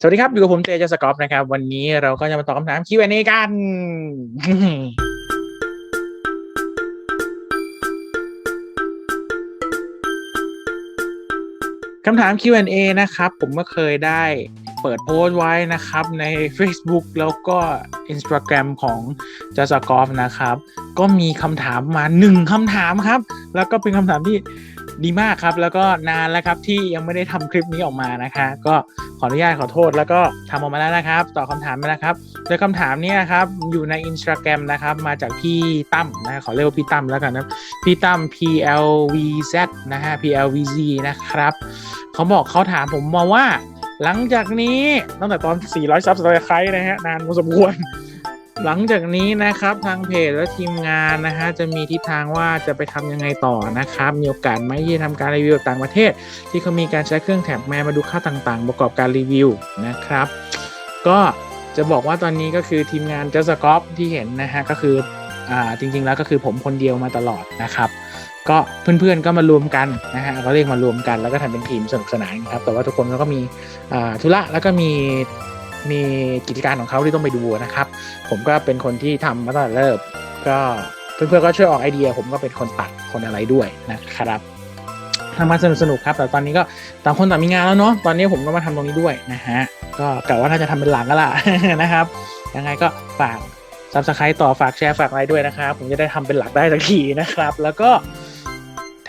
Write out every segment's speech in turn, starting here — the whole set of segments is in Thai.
สวัสดีครับ อยู่กับผมเจเจสกอฟนะครับ วันนี้เราก็จะมาตอบคำถาม Q&A กัน คำถาม Q&A นะครับ ผมก็เคยได้เปิดโพสต์ไว้นะครับใน Facebook แล้วก็ Instagram ของจ s สกอฟนะครับ ก็มีคำถามมาหนึ่งคำถามครับ แล้วก็เป็นคำถามที่ ดีมากครับ แล้วก็นานแล้วครับที่ยังไม่ได้ทำคลิปนี้ออกมานะคะ ก็ขออนุญาตขอโทษ แล้วก็ทำออกมาแล้วนะครับตอบคำถามมาแล้วครับโดยคำถามเนี้ครับอยู่ใน Instagram นะครับ มาจากพี่ตั้มนะขอเรียกว่าพี่ตั้มแล้วกันนะพี่ตั้ม PLVZ นะฮะ PLVZ นะครับเขาบอกเขาถามผมมาว่า หลังจากนี้ตั้งแต่ตอน 400 ซับสไครต์นะฮะนานพอสมควร หลังจากนี้นะครับทางเพจและทีมงานนะฮะจะมีทิศทางว่าจะไปทำยังไงต่อนะครับมีโอกาสไหมที่จะทำการรีวิวต่างประเทศ ที่เขามีการใช้เครื่องแท็บแมมาดูค่าต่างๆ ประกอบการรีวิวนะครับ ก็จะบอกว่าตอนนี้ก็คือทีมงานเจสกอฟที่เห็นนะฮะก็คืออ่าจริงๆแล้วก็คือผมคนเดียวมาตลอดนะครับก็เพื่อนๆก็มารวมกันนะฮะก็เรียกมารวมกันแล้วก็ทำเป็นทีมสนุกสนานครับแต่ว่าทุกคนก็มีอ่าธุระแล้วก็มี มีกิจการของเขาที่ต้องไปดูนะครับ ผมก็เป็นคนที่ทำมาตั้งแต่เริ่มก็เพื่อนๆก็ช่วยออกไอเดีย ผมก็เป็นคนตัดคนอะไรด้วยนะครับทำมาสนุกสนุกครับ แต่ตอนนี้ก็ต่างคนต่างมีงานแล้วเนาะตอนนี้ผมก็มาทำตรงนี้ด้วยนะฮะก็กะว่าน่าจะทำเป็นหลังก็ล่ะนะครับ ยังไงก็ฝากซับสไครต์ต่อฝากแชร์ฝากอะไรด้วยนะครับ ผมจะได้ทำเป็นหลักได้สักทีนะครับ แล้วก็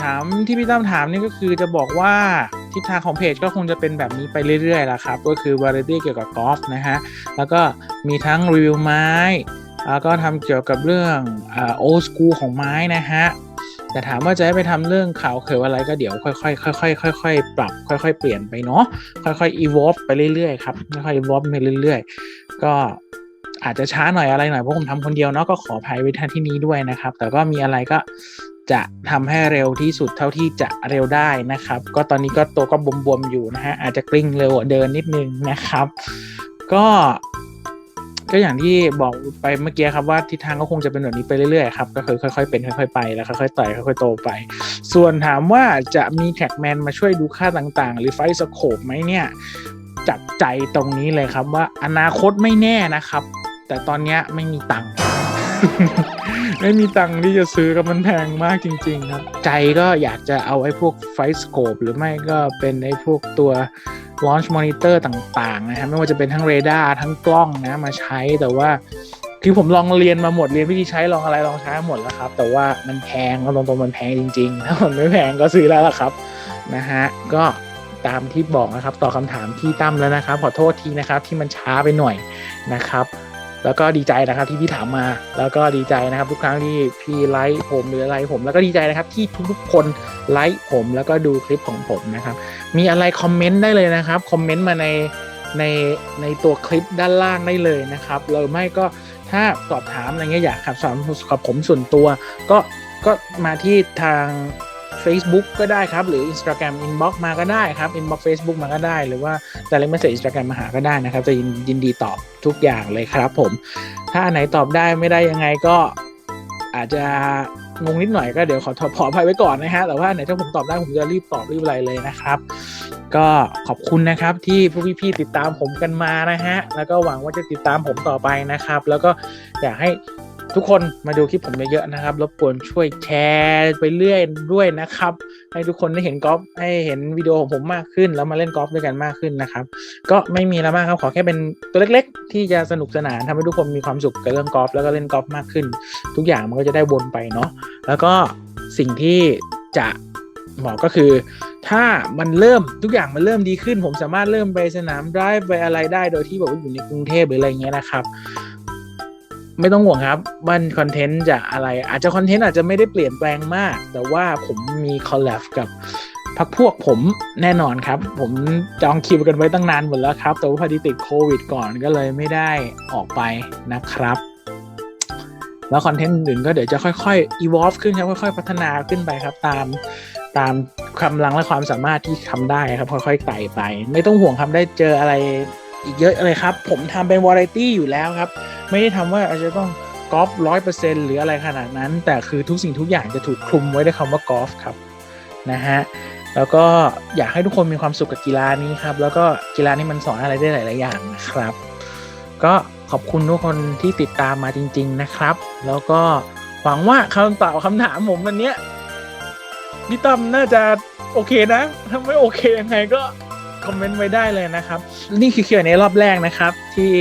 ถามที่พี่ตั้มถามนี่ก็คือจะบอกว่า ทิศทางของเพจก็คงจะเป็นแบบนี้ไปเรื่อยๆละครับ ก็คือวาไรตี้เกี่ยวกับกอล์ฟนะฮะ แล้วก็มีทั้งรีวิวไม้ แล้วก็ทำเกี่ยวกับเรื่องโอสกูของไม้นะฮะแต่ถามว่าจะให้ไปทำเรื่องข่าวเขยอะไรก็เดี๋ยวค่อยๆค่อยๆค่อยๆปรับ ค่อย ๆ เปลี่ยนไปเนาะค่อยๆ evolve ไปเรื่อยๆครับค่อยๆ evolve ไปเรื่อย ๆ ก็อาจจะช้าหน่อยอะไรหน่อยเพราะผมทำคนเดียวเนาะก็ขออภัยไว้ท่านที่นี้ด้วยนะครับ แต่ก็มีอะไรก็ จะทำให้เร็วที่สุดเท่าที่จะเร็วได้นะครับ ก็ตอนนี้ก็ตัวก็บวมๆอยู่นะฮะอาจจะกลิ้งเร็วเดินนิดนึงนะครับ ก็ก็อย่างที่บอกไปเมื่อกี้ครับว่าทิศทางก็คงจะเป็นแบบนี้ไปเรื่อยๆครับก็คือค่อยๆเป็นค่อยๆไปแล้วค่อยๆไต่ค่อยๆโตไป ส่วนถามว่าจะมีแท็กแมนมาช่วยดูค่าต่างๆ หรือไฟสโคปไหมเนี่ย จับใจตรงนี้เลยครับว่าอนาคตไม่แน่นะครับ แต่ตอนนี้ไม่มีตังค์ ไม่มีตังค์ที่จะซื้อกับมันแพงมากจริง ๆ ครับ ใจก็อยากจะเอาไอ้พวกไฟสโคปหรือไม่ก็เป็นไอ้พวกตัว launch monitor ต่างๆนะครับไม่ว่าจะเป็นทั้งเรดาร์ทั้งกล้องนะมาใช้แต่ว่าคือผมลองเรียนมาหมดเรียนวิธีใช้ลองอะไรลองใช้หมดแล้วครับ แต่ว่ามันแพงเอาตรงๆมันแพงจริงๆถ้ามันไม่แพงก็ซื้อแล้วล่ะครับนะฮะก็ตามที่บอกนะครับต่อบคำถามที่ตั้มแล้วนะครับ ขอโทษทีนะครับที่มันช้าไปหน่อยนะครับ แล้วก็ดีใจนะครับที่พี่ถามมา แล้วก็ดีใจนะครับทุกครั้งที่พี่ไลค์ผมหรืออะไรผม แล้วก็ดีใจนะครับที่ทุกๆคนไลค์ผมแล้วก็ดูคลิปของผมนะครับ มีอะไรคอมเมนต์ได้เลยนะครับคอมเมนต์มาในในในตัวคลิปด้านล่างได้เลยนะครับหรือไม่ก็ถ้าสอบถามอะไรเงี้ยอยากขับสอบกับผมส่วนตัว ก็ก็มาที่ทาง Facebook ก็ได้ครับ หรือ Instagram inbox มาก็ได้ครับ inbox Facebook มาก็ได้ หรือว่า direct message Instagram มาหาก็ได้นะครับ จะยินยินดีตอบทุกอย่างเลยครับผม ถ้าอันไหนตอบได้ไม่ได้ยังไงก็อาจจะงงนิดหน่อยก็เดี๋ยวขอขออภัยไว้ก่อนนะฮะ แต่ว่าไหนถ้าผมตอบได้ผมจะรีบตอบรีบอะไรเลยนะครับ ก็ขอบคุณนะครับที่พวกพี่ๆติดตามผมกันมานะฮะ แล้วก็หวังว่าจะติดตามผมต่อไปนะครับ แล้วก็อยากให้ ทุกคนมาดูคลิปผมเยอะๆนะครับรบกวนช่วยแชร์ไปเรื่อยด้วยนะครับ ให้ทุกคนได้เห็นกอล์ฟให้เห็นวิดีโอของผมมากขึ้น แล้วมาเล่นกอล์ฟด้วยกันมากขึ้นนะครับ ก็ไม่มีแล้วมากครับขอแค่เป็นตัวเล็กๆ ที่จะสนุกสนานทำให้ทุกคนมีความสุขกับเรื่องกอล์ฟแล้วก็เล่นกอล์ฟมากขึ้น ทุกอย่างมันก็จะได้วนไปเนาะแล้วก็สิ่งที่จะบอกก็คือ ถ้ามันเริ่มทุกอย่างมันเริ่มดีขึ้น ผมสามารถเริ่มไปสนามไดรฟ์ไปอะไรได้โดยที่แบบว่าอยู่ในกรุงเทพหรืออะไรเงี้ยนะครับ ไม่ต้องห่วงครับว่าคอนเทนต์จะอะไร อาจจะคอนเทนต์อาจจะไม่ได้เปลี่ยนแปลงมาก แต่ว่าผมมีคอลแลบกับพักพวกผมแน่นอนครับ ผมจองคิวกันไว้ตั้งนานหมดแล้วครับ แต่ว่าพอดีติดโควิดก่อนก็เลยไม่ได้ออกไปนะครับ แล้วคอนเทนต์อื่นก็เดี๋ยวจะค่อยๆ evolve ขึ้นครับ ค่อยๆ พัฒนาขึ้นไปครับ ตามตามกำลังและความสามารถที่ทำได้ครับ ค่อยๆไต่ไป ไม่ต้องห่วงครับได้เจออะไร อีกเยอะเลยครับ ผมทำเป็นวาไรตี้อยู่แล้วครับ ไม่ได้ทำว่าอาจจะต้องกอล์ฟร้อยเปอร์เซ็นต์หรืออะไรขนาดนั้น แต่คือทุกสิ่งทุกอย่างจะถูกคลุมไว้ด้วยคำว่ากอล์ฟครับนะฮะแล้วก็อยากให้ทุกคนมีความสุขกับกีฬานี้ครับ แล้วก็กีฬานี้มันสอนอะไรได้หลาย ๆ อย่างนะครับ ก็ขอบคุณทุกคนที่ติดตามมาจริง ๆ นะครับ แล้วก็หวังว่าคำตอบคำถามผมวันนี้พี่ตั้มน่าจะโอเคนะถ้าไม่โอเคยังไงก็ คอมเมนต์ไว้ได้เลยนะครับ นี่คือเคียวในรอบแรกนะครับ ที่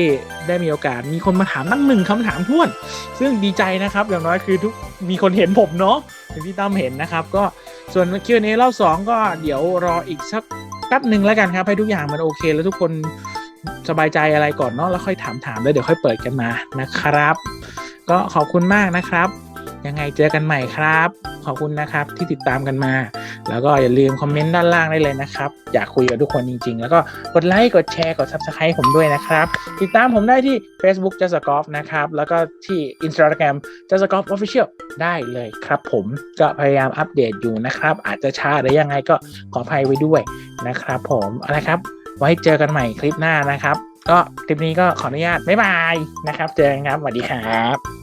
ได้มีโอกาสมีคนมาถามตั้งหนึ่งคำถามท้วน ซึ่งดีใจนะครับอย่างน้อยคือทุกมีคนเห็นผมเนาะเห็นพี่ตั้มเห็นนะครับ ก็ส่วนเคียวในรอบสองก็เดี๋ยวรออีกสักแป๊บหนึ่งแล้วกันครับ ให้ทุกอย่างมันโอเค แล้วทุกคนสบายใจอะไรก่อนเนาะแล้วค่อยถามถามๆแล้วเดี๋ยวค่อยเปิดกันมานะครับ ก็ขอบคุณมากนะครับ ยังไงเจอกันใหม่ครับ ขอบคุณนะครับที่ติดตามกันมา แล้วก็อย่าลืมคอมเมนต์ด้านล่างได้เลยนะครับ อยากคุยกับทุกคนจริง ๆ แล้วก็กดไลค์กดแชร์กด Subscribe ผมด้วยนะครับ ติดตามผมได้ที่ Facebook j u s t g o f นะครับ แล้วก็ที่ Instagram j u s t g o f Official ได้เลยครับผมก็พยายามอัปเดตอยู่นะครับ อาจจะช้าหรือยังไงก็ขออภัยไว้ด้วยนะครับผมอาละครับ ไว้เจอกันใหม่คลิปหน้านะครับ ก็คลิปนี้ก็ขออนุญาตบ๊ายบายนะครับ เจอกันครับสวัสดีครับ